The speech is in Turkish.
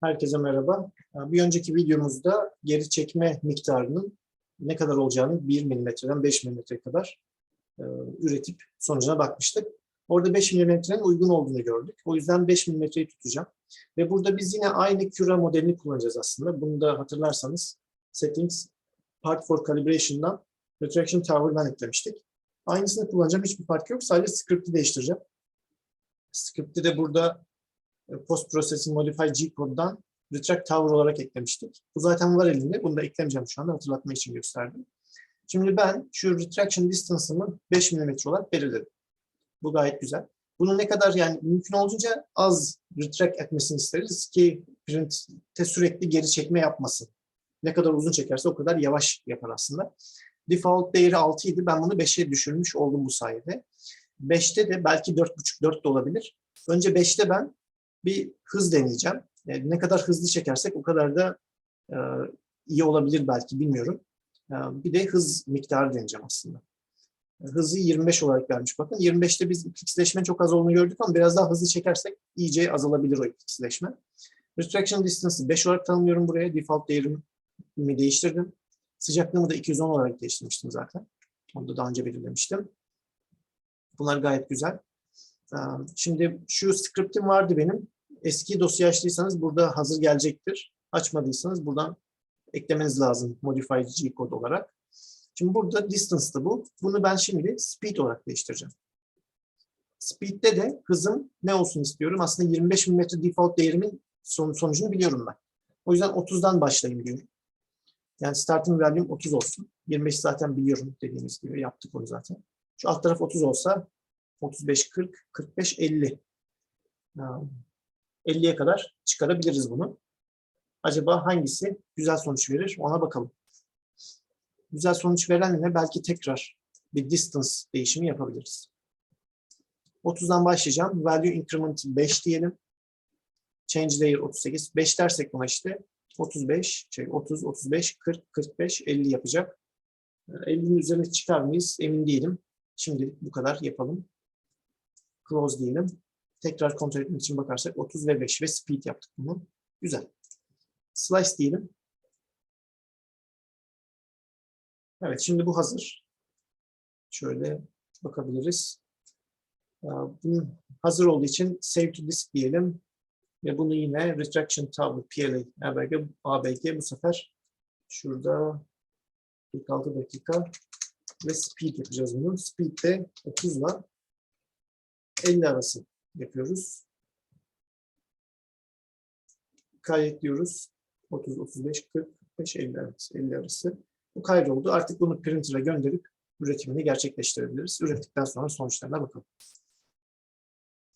Herkese merhaba. Bir önceki videomuzda geri çekme miktarının ne kadar olacağını 1 milimetreden 5 milimetre kadar e, üretip sonucuna bakmıştık. Orada 5 milimetrenin uygun olduğunu gördük. O yüzden 5 milimetreyi tutacağım. Ve burada biz yine aynı Cura modelini kullanacağız aslında. Bunu da hatırlarsanız Settings, Part for Calibration'dan Retraction Tower'dan eklemiştik. Aynısını kullanacağım. Hiçbir fark yok. Sadece script'i değiştireceğim. Script'i de burada Post Processing Modify G-Code'dan Retract Tower olarak eklemiştik. Bu zaten var elimde. Bunu da eklemeyeceğim şu anda. Hatırlatmak için gösterdim. Şimdi ben şu Retraction Distance'ımı 5 mm olarak belirledim. Bu gayet güzel. Bunu ne kadar yani mümkün olduğunca az retract etmesini isteriz ki print'te sürekli geri çekme yapmasın. Ne kadar uzun çekerse o kadar yavaş yapar aslında. Default değeri 6 idi. Ben bunu 5'e düşürmüş oldum bu sayede. 5'te de belki 4.5-4 de olabilir. Önce 5'te ben bir hız deneyeceğim. Yani ne kadar hızlı çekersek o kadar da e, iyi olabilir belki bilmiyorum. E, bir de hız miktarı deneyeceğim aslında. Hızı 25 olarak vermiş bakın. 25'te biz xleşme çok az olduğunu gördük ama biraz daha hızlı çekersek iyice azalabilir o xleşme. Retraction distance'ı 5 olarak tanımlıyorum buraya. Default değerimi değiştirdim. Sıcaklığımı da 210 olarak değiştirmiştim zaten. Onu da daha önce belirlemiştim. Bunlar gayet güzel. Şimdi şu script'im vardı benim. Eski dosya açtıysanız burada hazır gelecektir. Açmadıysanız buradan eklemeniz lazım Modify G-Code olarak. Şimdi burada distance'dı bu. Bunu ben şimdi speed olarak değiştireceğim. Speed'de de hızım ne olsun istiyorum? Aslında 25 mm default değerimin son, sonucunu biliyorum ben. O yüzden 30'dan başlayayım diyorum. Yani starting value'm 30 olsun. 25 zaten biliyorum dediğimiz gibi yaptık onu zaten. Şu alt taraf 30 olsa 35, 40, 45, 50. 50'ye kadar çıkarabiliriz bunu. Acaba hangisi güzel sonuç verir? Ona bakalım. Güzel sonuç verenle belki tekrar bir distance değişimi yapabiliriz. 30'dan başlayacağım. Value increment 5 diyelim. Change layer 38. 5 dersek buna işte 35, şey 30, 35, 40, 45, 50 yapacak. 50'nin üzerine çıkar mıyız? Emin değilim. Şimdi bu kadar yapalım. Close diyelim. Tekrar kontrol etmek için bakarsak 30 ve 5 ve speed yaptık bunu. Güzel. Slice diyelim. Evet şimdi bu hazır. Şöyle bakabiliriz. Bunun hazır olduğu için save to disk diyelim. Ve bunu yine retraction tower PLA ABG, ABG bu sefer şurada 46 dakika ve speed yapacağız bunu. Speed de 30 ile 50 arası yapıyoruz. Kaydediyoruz. 30, 35, 40, 45, 50 arası. 50 arası. Bu kaydoldu. Artık bunu printer'a gönderip üretimini gerçekleştirebiliriz. Ürettikten sonra sonuçlarına bakalım.